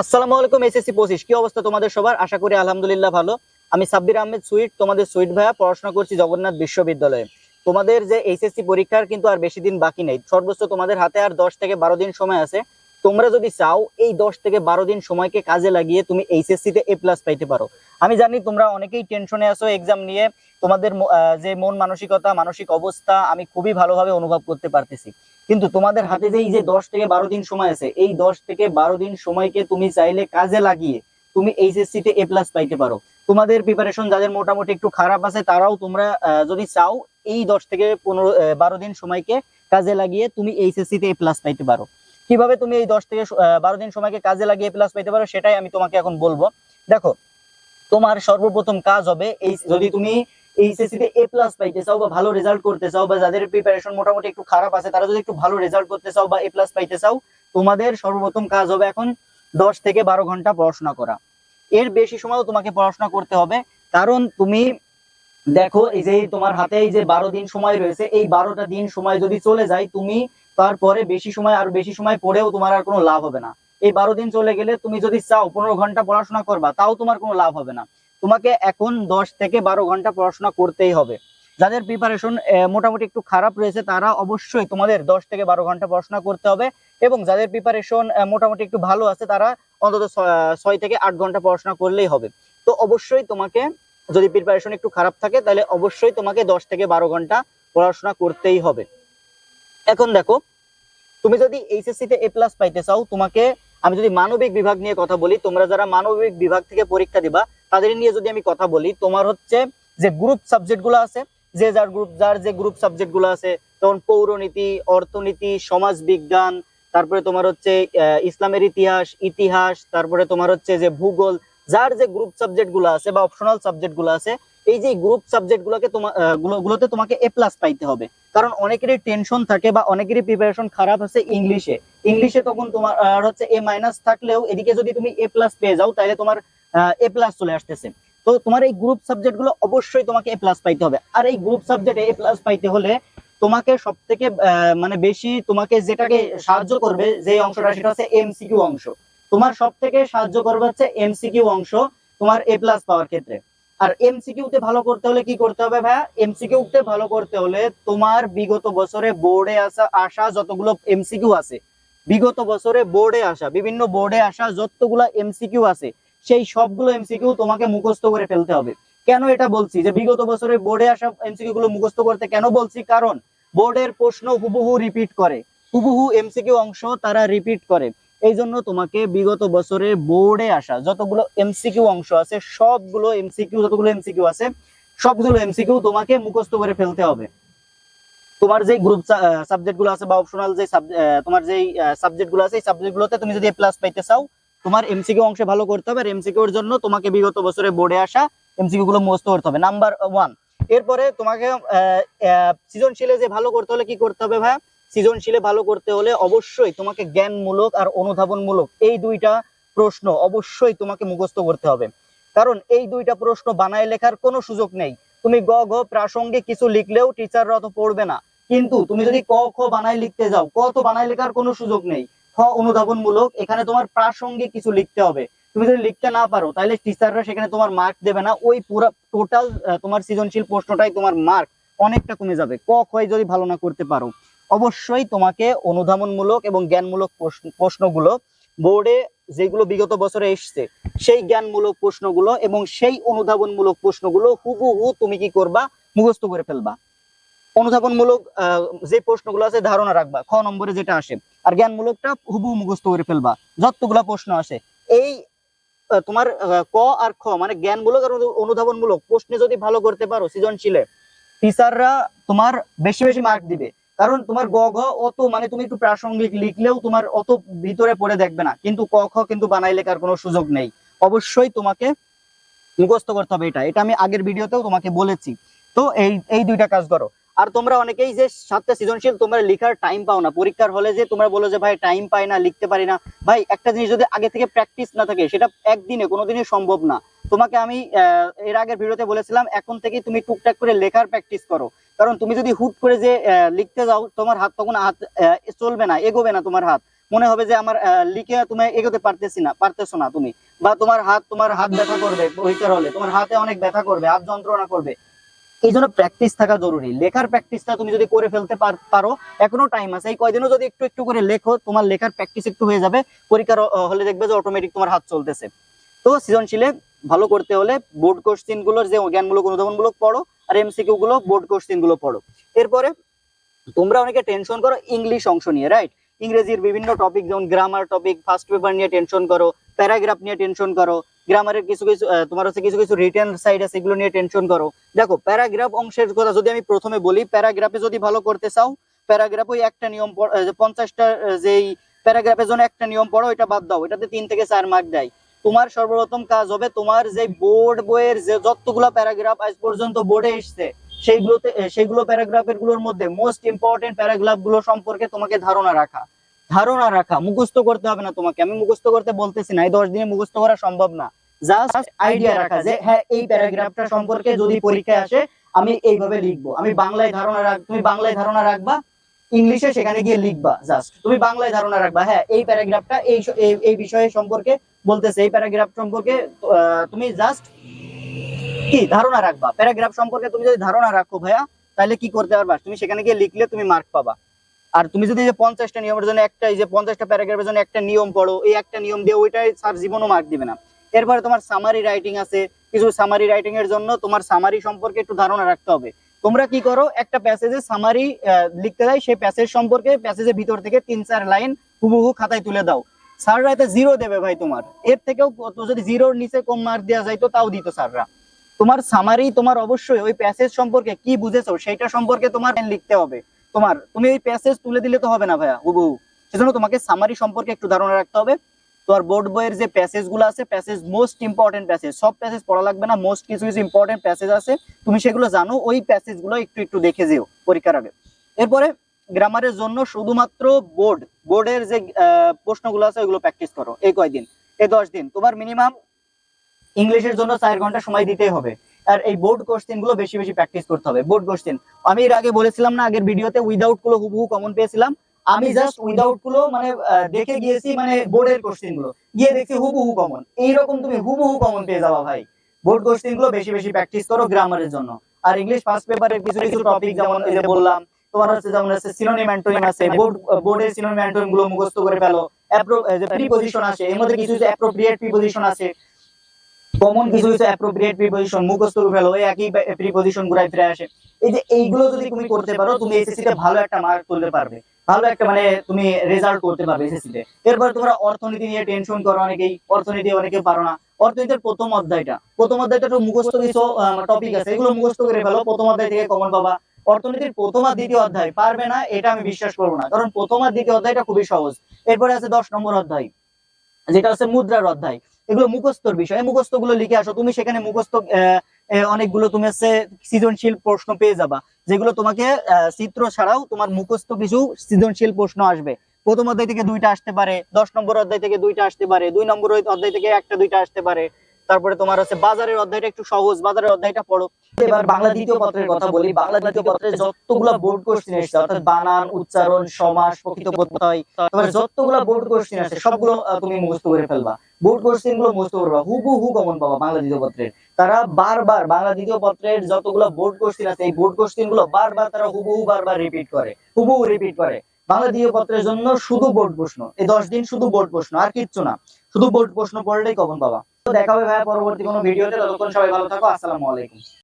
আসসালামু আলাইকুম, এসএসসি পঁচিশ। কি অবস্থা তোমাদের সবার? আশা করি আলহামদুলিল্লাহ ভালো। আমি সাব্বির আহমেদ সুইট, তোমাদের সুইট ভাইয়া, পড়াশোনা করছি জগন্নাথ বিশ্ববিদ্যালয়ে। তোমাদের যে এইচএসসি পরীক্ষার কিন্তু আর বেশি দিন বাকি নেই। সর্বোচ্চ তোমাদের হাতে আর দশ থেকে বারো দিন সময় আছে। তোমরা যদি চাও এই দশ থেকে বারো দিন সময়কে কাজে লাগিয়ে তুমি এইচএসসি তে এ প্লাস পাইতে পারো। আমি জানি তোমরা অনেকেই টেনশনে আছো এক্সাম নিয়ে। তোমাদের যে মন মানসিকতা, মানসিক অবস্থা, আমি খুবই ভালোভাবে অনুভব করতে পারতেছি। কিন্তু তোমাদের হাতে যে এই যে দশ থেকে বারো দিন সময় আছে, এই দশ থেকে বারো দিন সময়কে তুমি চাইলে কাজে লাগিয়ে তুমি এইচএসসি তে এ প্লাস পাইতে পারো। তোমাদের প্রিপারেশন যাদের মোটামুটি একটু খারাপ আছে, তারাও তোমরা যদি চাও এই দশ থেকে পনেরো বারো দিন সময়কে কাজে লাগিয়ে তুমি এইচএসসি তে এ প্লাস পাইতে পারো। কীভাবে তুমি এই দশ থেকে বারো দিন সময়কে কাজে লাগিয়ে প্লাস পাইতে পারো সেটাই আমি তোমাকে এখন বলব। দেখো, তোমার সর্বপ্রথম কাজ হবে এই যদি তুমি এইচএসসি তে এ প্লাস পাইতে চাও বা ভালো রেজাল্ট করতে চাও বা যাদের প্রিপারেশন মোটামুটি একটু খারাপ আছে, তারা যদি একটু ভালো রেজাল্ট করতে চাও বা এ প্লাস পাইতে চাও, তোমাদের সর্বপ্রথম কাজ হবে এখন দশ থেকে বারো ঘণ্টা পড়াশোনা করা। এর বেশি সময়ও তোমাকে পড়াশোনা করতে হবে, কারণ তুমি দেখো, এই যে তোমার হাতে এই যে বারো দিন সময় রয়েছে, এই বারোটা দিন সময় যদি চলে যায়, তুমি তারপরে বেশি সময় আর বেশি সময় পড়েও তোমার আর কোনো লাভ হবে না। এই বারো দিন চলে গেলে তুমি যদি চাও, পনেরো ঘণ্টা পড়াশোনা করবা, তাও তোমার কোনো লাভ হবে না। তোমাকে এখন দশ থেকে বারো ঘণ্টা পড়াশোনা করতেই হবে। যাদের প্রিপারেশন মোটামুটি একটু খারাপ রয়েছে, তারা অবশ্যই তোমাদের দশ থেকে বারো ঘণ্টা পড়াশোনা করতে হবে এবং যাদের প্রিপারেশন মোটামুটি একটু ভালো আছে, তারা অন্তত ছয়- থেকে আট ঘণ্টা পড়াশোনা করলেই হবে। তো অবশ্যই তোমাকে যদি প্রিপারেশন একটু খারাপ থাকে, তাহলে অবশ্যই তোমাকে দশ থেকে বারো ঘণ্টা পড়াশোনা করতেই হবে। এখন দেখো, তুমি যদি এইচএসসি তে এ প্লাস পাইতে চাও, তোমাকে আমি যদি মানবিক বিভাগ নিয়ে কথা বলি, তোমরা যারা মানবিক বিভাগ থেকে পরীক্ষা দিবা, তাদের নিয়ে যদি আমি কথা বলি, তোমার হচ্ছে যে গ্রুপ সাবজেক্টগুলো আছে, যে যার গ্রুপ যার যে গ্রুপ সাবজেক্টগুলো আছে, যেমন পৌরনীতি, অর্থনীতি সমাজ বিজ্ঞান তারপরে তোমার হচ্ছে ইসলামের ইতিহাস ইতিহাস, তারপরে তোমার হচ্ছে যে ভূগোল যার যে গ্রুপ সাবজেক্টগুলো আছে বা অপশনাল সাবজেক্টগুলো আছে এই যে গ্রুপ সাবজেক্ট গুলোকে তোমার গুলো- গুলোতে তোমাকে এ প্লাস পাইতে হবে। কারণ অনেকেরই টেনশন থাকে বা অনেকেরই প্রিপারেশন খারাপ আছে ইংলিশে ইংলিশে তখন তোমার আহ, হচ্ছে এ মাইনাস থাকলেও এদিকে যদি তুমি এ প্লাস পেয়ে যাও তাহলে তোমার এ প্লাস চলে আসতেছে। তো তোমার এই গ্রুপ সাবজেক্টগুলো অবশ্যই তোমাকে এ প্লাস পাইতে হবে। আর এই গ্রুপ সাবজেক্টে এ প্লাস পাইতে হলে তোমাকে সব থেকে মানে বেশি তোমাকে যেটাকে সাহায্য করবে যে অংশটা সেটা হচ্ছে এমসিকিউ অংশ। তোমার সব থেকে সাহায্য করবে হচ্ছে এমসিকিউ অংশ তোমার এ প্লাস পাওয়ার ক্ষেত্রে। আর এমসিকিউ তে ভালো করতে হলে কি করতে হবে ভাইয়া? এমসিকিউ তে ভালো করতে হলে তোমার বিগত বছরে বোর্ডে আসা আসা যতগুলো এমসিকিউ আছে, বিগত বছরে বোর্ডে আসা, বিভিন্ন বোর্ডে আসা যতগুলো এমসিকিউ আছে, সেই সবগুলো এমসিকিউ তোমাকে মুখস্থ করে ফেলতে হবে। কেন এটা বলছি? যে বিগত বছরে বোর্ডে আসা এমসিকিউ গুলো মুখস্থ করতে কেন বলছি? কারণ বোর্ডের প্রশ্ন হুবহু রিপিট করে। হুবহু এমসিকিউ অংশ তারা রিপিট করে। এই জন্য তোমাকে বিগত বছরে বোর্ডে আসা যতগুলো এমসিকিউ অংশ আছে, সবগুলো এমসিকিউ যতগুলো এমসিকিউ আছে, সবগুলো এমসিকিউ তোমাকে মুখস্থ করে ফেলতে হবে। তোমার যে গ্রুপ সাবজেক্টগুলো আছে বা অপশনাল যে তোমার যে সাবজেক্টগুলো আছে, এই সাবজেক্ট গুলোতে তুমি যদি প্লাস পাইতে চাও, তোমার এমসিকিউ অংশে ভালো করতে হবে। আর এমসিকিউ এর জন্য তোমাকে বিগত বছরে বোর্ডে আসা এমসিকিউ গুলো মুখস্থ করতে হবে। নাম্বার ওয়ান এরপরে তোমাকে সৃজনশীলে যে ভালো করতে হলে কি করতে হবে ভাইয়া? সৃজনশীলে ভালো করতে হলে অবশ্যই তোমাকে জ্ঞানমূলক আর অনুধাবনমূলক এই দুইটা প্রশ্ন অবশ্যই তোমাকে মুখস্থ করতে হবে। কারণ এই দুইটা প্রশ্ন বানায় লেখার কোনো সুযোগ নেই। তুমি গ, ঘ প্রাসঙ্গিক কিছু লিখলেও টিচাররা তো পড়বে না। কিন্তু তুমি যদি ক, খ বানায় লিখতে যাও, ক তো বানায় লেখার কোনো সুযোগ নেই। খ, অনুধাবনমূলক, এখানে তোমার প্রাসঙ্গিক কিছু লিখতে হবে। তুমি যদি লিখতে না পারো, তাহলে টিচাররা সেখানে তোমার মার্ক দেবে না। ওই পুরো টোটাল তোমার সৃজনশীল প্রশ্নটাই তোমার মার্ক অনেকটা কমে যাবে। ক খ যদি ভালো না করতে পারো। অবশ্যই তোমাকে অনুধাবনমূলক এবং জ্ঞানমূলক প্রশ্নগুলো বোর্ডে যেগুলো বিগত বছরে এসছে, সেই জ্ঞানমূলক প্রশ্নগুলো এবং সেই অনুধাবনমূলক প্রশ্নগুলো হুবহু তুমি কি করবা? মুখস্থ করে ফেলবা। অনুধাবনমূলক যে প্রশ্নগুলো আছে ধারণা রাখবা, খ নম্বরে যেটা আসে, আর জ্ঞানমূলকটা হুবহু মুখস্থ করে ফেলবা, যতগুলা প্রশ্ন আসে। এই তোমার ক আর খ মানে জ্ঞানমূলক আর অনুধাবনমূলক প্রশ্নে যদি ভালো করতে পারো সৃজনশীলে টিচাররা তোমার বেশি বেশি মার্ক দিবে। কারণ তোমার গ, ঘ অত মানে তুমি একটু প্রাসঙ্গিক লিখলেও তোমার অত ভিতরে পড়ে দেখবে না। কিন্তু ক, খ কিন্তু বানাই লেখার কোনো সুযোগ নেই। অবশ্যই তোমাকে মুখস্থ করতে হবে এটা। এটা আমি আগের ভিডিওতেও তোমাকে বলেছি। তো এই এই দুইটা কাজ করো। আর তোমরা অনেকেই যে সাতটা সৃজনশীল, তোমরা লেখার টাইম পাও না। পরীক্ষার হলে যে তোমরা বলো যে, ভাই টাইম পাই না, লিখতে পারি না। ভাই, একটা জিনিস যদি আগে থেকে প্র্যাকটিস না থাকে, সেটা একদিনে, কোনোদিনই সম্ভব না। তোমাকে আমি এর আগের ভিডিওতে বলেছিলাম, এখন থেকে তুমি টুকটাক করে লেখার প্র্যাকটিস করো। কারণ তুমি যদি হুট করে যে লিখতে যাও, তোমার হাত তখন হাত চলবে না, এগোবে না তোমার হাত। মনে হবে যে, আমার লিখে তুমি এগোতে পারতেছি না, পারতেছো না তুমি। বা তোমার হাত তোমার হাত ব্যথা করবে বইটার হলে, তোমার হাতে অনেক ব্যথা করবে, হাত যন্ত্রণা করবে। এই জন্য প্র্যাকটিস থাকা জরুরি। লেখার প্র্যাকটিসটা তুমি যদি করে ফেলতে পারো এখনও টাইম আছে। এই কয়দিনও যদি একটু একটু করে লেখো, তোমার লেখার প্র্যাকটিস একটু হয়ে যাবে। পরীক্ষার হলে দেখবে যে অটোমেটিক তোমার হাত চলতেছে। তো সৃজনশীলে ভালো করতে হলে বোর্ড কোশ্চিনগুলোর যে জ্ঞানমূলক অনুধাবনমূলক পড়ো, আর এমসিকিউ গুলো বোর্ড কোশ্চিনগুলো পড়ো। এরপরে তোমরা অনেকে টেনশন করো ইংলিশ অংশ নিয়ে রাইট ইংরেজির বিভিন্ন টপিক যেমন গ্রামার টপিক ফার্স্ট পেপার নিয়ে টেনশন করো প্যারাগ্রাফ নিয়ে টেনশন করো গ্রামারের কিছু কিছু তোমার হচ্ছে কিছু কিছু রিটেন সাইড আছে, এগুলো নিয়ে টেনশন করো। দেখো প্যারাগ্রাফ অংশের কথা যদি আমি প্রথমে বলি প্যারাগ্রাফে যদি ভালো করতে চাও প্যারাগ্রাফ ওই একটা নিয়ম পঞ্চাশটা যেই প্যারাগ্রাফের জন্য একটা নিয়ম পড়ো এটা বাদ দাও এটাতে তিন থেকে চার মার্ক দেয়। তোমার সর্বপ্রথম কাজ হবে, তোমার যে বোর্ড বইয়ের যে যতগুলো প্যারাগ্রাফ আজ পর্যন্ত বোর্ডে এসছে, সেইগুলোতে সেইগুলো প্যারাগ্রাফেরগুলোর মধ্যে মোস্ট ইম্পর্টেন্ট প্যারাগ্রাফগুলো সম্পর্কে তোমাকে ধারণা রাখা। ধারণা রাখা, মুখস্থ করতে হবে না তোমাকে। আমি মুখস্থ করতে বলতেছি না, এই দশ দিনে মুখস্থ করা সম্ভব না। জাস্ট আইডিয়া রাখা যে হ্যাঁ এই প্যারাগ্রাফটা সম্পর্কে যদি পরীক্ষায় আসে, আমি এইভাবে লিখব। আমি বাংলায় ধারণা রাখ, তুমি বাংলায় ধারণা রাখবা ইংলিশে সেখানে গিয়ে লিখবা জাস্ট তুমি বাংলায় ধারণা রাখবা হ্যাঁ এই প্যারাগ্রাফটা এই এই- বিষয়ে সম্পর্কে বলতেছে, এই প্যারাগ্রাফ সম্পর্কে তুমি জাস্ট কি ধারণা রাখবা? প্যারাগ্রাফ সম্পর্কে তুমি যদি ধারণা রাখো ভাইয়া, তাহলে কি করতে পারবা? তুমি সেখানে গিয়ে লিখলে তুমি মার্ক পাবা। আর তুমি যদি যে পঞ্চাশটা নিয়মের জন্য একটা, এই যে পঞ্চাশটা প্যারাগ্রাফের জন্য একটা নিয়ম পড়ো, এই একটা নিয়ম দিয়ে ওইটাই স্যার জীবনও মার্ক দিবে না। এরপরে তোমার সামারি রাইটিং আছে, কিছু সামারি রাইটিং এর জন্য তোমার সামারি সম্পর্কে একটু ধারণা রাখতে হবে। তোমরা কি করো, একটা প্যাসেজে সামারি লিখতে দেয় সেই প্যাসেজ সম্পর্কে প্যাসেজের ভিতর থেকে তিন চার লাইন হুবহু খাতায় তুলে দাও। স্যাররা এতে জিরো দেবে ভাই তোমার। এর থেকেও যদি জিরোর নিচে কম মার্ক দেওয়া যায় তো তাও দিত স্যাররা তোমার সামারি তোমার অবশ্যই ওই প্যাসেজ সম্পর্কে কি বুঝেছ সেটা সম্পর্কে তোমার লিখতে হবে। তোমার, তুমি এই প্যাসেজ তুলে দিলে তো হবে না ভাইয়া, হুবহু। সেজন্য তোমাকে সামারি সম্পর্কে একটু ধারণা রাখতে হবে। তোমার বোর্ড বইয়ের যে প্যাসেজগুলো আছে প্যাসেজ মোস্ট ইম্পর্টেন্ট প্যাসেজ সব প্যাসেজ পড়া লাগবে না মোস্ট কিছু কিছু ইম্পর্টেন্ট প্যাসেজ আছে, তুমি সেগুলো জানো, ওই প্যাসেজগুলো একটু একটু দেখে যেও পরীক্ষার আগে। এরপরে গ্রামারের জন্য শুধুমাত্র বোর্ড বোর্ডের যে প্রশ্নগুলো আছে, ওইগুলো প্র্যাকটিস করো। এই কয়দিন এই দশ দিন। তোমার মিনিমাম ইংলিশের জন্য চার ঘণ্টা সময় দিতেই হবে। আর এই বোর্ড কোশ্চেনগুলো বেশি বেশি প্র্যাকটিস করতে হবে। বোর্ড কোশ্চেন আমি এর আগে বলেছিলাম না, আগের ভিডিওতে উইদাউটগুলো হুবহু কমন পেয়েছিলাম। আমি জাস্ট উইদাউটগুলো মানে দেখে গিয়েছি মানে বোর্ডের কোশ্চেনগুলো। গিয়ে দেখছি হুবহু কমন এইরকম তুমি হুবহু কমন পেয়ে যাবা ভাই। বোর্ড কোশ্চেনগুলো বেশি বেশি প্র্যাকটিস করো গ্রামারের জন্য। আর ইংলিশ ফার্স্ট পেপারের কিছু কিছু টপিক যেমন এই যে বললাম, তোমার হচ্ছে যেমন হচ্ছে সিনোনিম অ্যান্টোনিম আছে বোর্ড বোর্ডের সিনোনিম অ্যান্টোনিমগুলো মুখস্থ করে ফেলো। যে প্রিপজিশন আছে এর মধ্যে কিছু কিছু অ্যাপ্রোপ্রিয়েট প্রিপজিশন আছে। কমন কিছু কিছু অ্যাপ্রোপ্রিয়েট প্রিপজিশন মুখস্থ করে ফেলো, ওই একই প্রিপজিশন ঘুরাই ফিরে আসে। এই যে এইগুলো যদি তুমি করতে পারো, তুমি এসএসসি তে ভালো একটা মার্ক তুলতে পারবে। ভালো একটা মানে তুমি রেজাল্ট করতে পারবে এসএসসি তে। এরপর তোমরা অর্থনীতি নিয়ে টেনশন করো অনেকেই। অর্থনীতি অনেকে পারো না। অর্থনীতির প্রথম অধ্যায়টা। প্রথম অধ্যায়টা একটু মুখস্থ কিছু টপিক আছে। এগুলো মুখস্থ করে ফেলো। প্রথম অধ্যায় থেকে কমন পাবা। অর্থনীতির প্রথম আর দ্বিতীয় অধ্যায়। পারবে না? এটা আমি বিশ্বাস করব না। কারণ প্রথম আর দ্বিতীয় অধ্যায়টা খুবই সহজ। এরপরে আছে দশ নম্বর অধ্যায়। যেটা হচ্ছে মুদ্রার অধ্যায়। এগুলো মুখস্থর বিষয়। মুখস্থগুলো লিখে আসো। তুমি সেখানে মুখস্থ অনেকগুলো তুমি হচ্ছে সৃজনশীল প্রশ্ন পেয়ে যাবা। যেগুলো তোমাকে চিত্র ছাড়াও তোমার মুখস্থ কিছু সৃজনশীল প্রশ্ন আসবে। প্রথম অধ্যায় থেকে দুইটা আসতে পারে, দশ নম্বর অধ্যায় থেকে দুইটা আসতে পারে, দুই নম্বর অধ্যায় থেকে একটা দুইটা আসতে পারে। তারপরে তোমার হচ্ছে বাজারের অধ্যায়টা একটু সহজ, বাজারের অধ্যায়টা পড়ো। এবার বাংলা দ্বিতীয় পত্রের কথা বলি। বাংলা দ্বিতীয় পত্রে যতগুলো বোর্ড কোশ্চেন এসেছে, অর্থাৎ বানান, উচ্চারণ, সমাস, প্রকৃত প্রত্যয়, তোমার যতগুলো বোর্ড কোশ্চেন আছে, সবগুলো তুমি মুখস্থ করে ফেলবা। বোর্ড কোশ্চেনগুলো মুখস্থ করবা। হুবু হু কমন পাবা বাংলা দ্বিতীয় পত্রের তারা বারবার, বাংলা দ্বিতীয় পত্রের যতগুলো বোর্ড কোশ্চেন আছে, এই বোর্ড কোশ্চেনগুলো বারবার তারা হুবহু বারবার রিপিট করে হুবহু রিপিট করে। বাংলা দ্বিতীয় পত্রের জন্য শুধু বোর্ড প্রশ্ন। এই দশ দিন শুধু বোর্ড প্রশ্ন, আর কিচ্ছু না। শুধু বোর্ড প্রশ্ন পড়লেই কমন পাবা? দেখা হবে ভাইয়া পরবর্তী কোনো ভিডিওতে ততক্ষণ সবাই ভালো থাকো আসসালামু আলাইকুম।